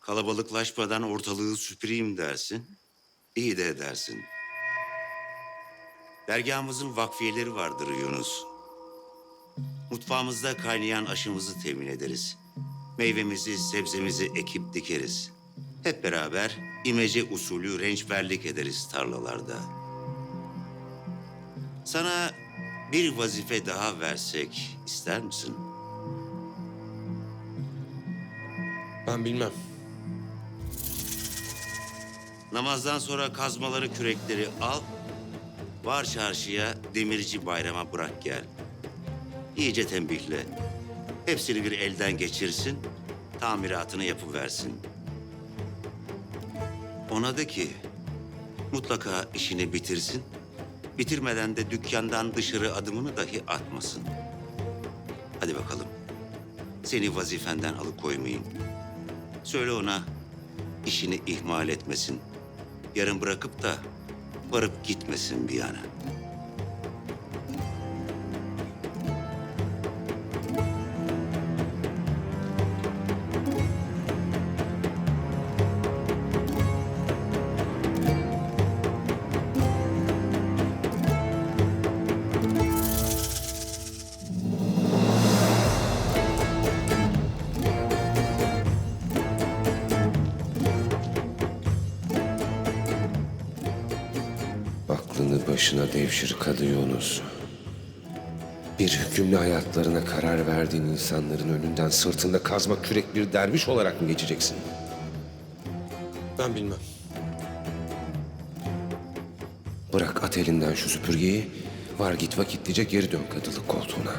Kalabalıklaşmadan ortalığı süpüreyim dersin. İyi de edersin. Dergahımızın vakfiyeleri vardır Yunus. Mutfağımızda kaynayan aşımızı temin ederiz. Meyvemizi, sebzemizi ekip dikeriz. Hep beraber imece usulü rençberlik ederiz tarlalarda. Sana bir vazife daha versek ister misin? Ben bilmem. Namazdan sonra kazmaları, kürekleri al. Var çarşıya demirci bayrama bırak gel. İyice tembihle. Hepsini bir elden geçirsin. Tamiratını yapıversin. Ona de ki mutlaka işini bitirsin. Bitirmeden de dükkandan dışarı adımını dahi atmasın. Hadi bakalım. Seni vazifenden alıkoymayayım. Söyle ona işini ihmal etmesin. Yarın bırakıp da varıp gitmesin bir yana. Başına devşir Kadı Yunus. Bir hükümlü hayatlarına karar verdiğin insanların önünden sırtında kazma kürek bir derviş olarak mı geçeceksin? Ben bilmem. Bırak at elinden şu süpürgeyi, var git vakitlice geri dön kadılık koltuğuna.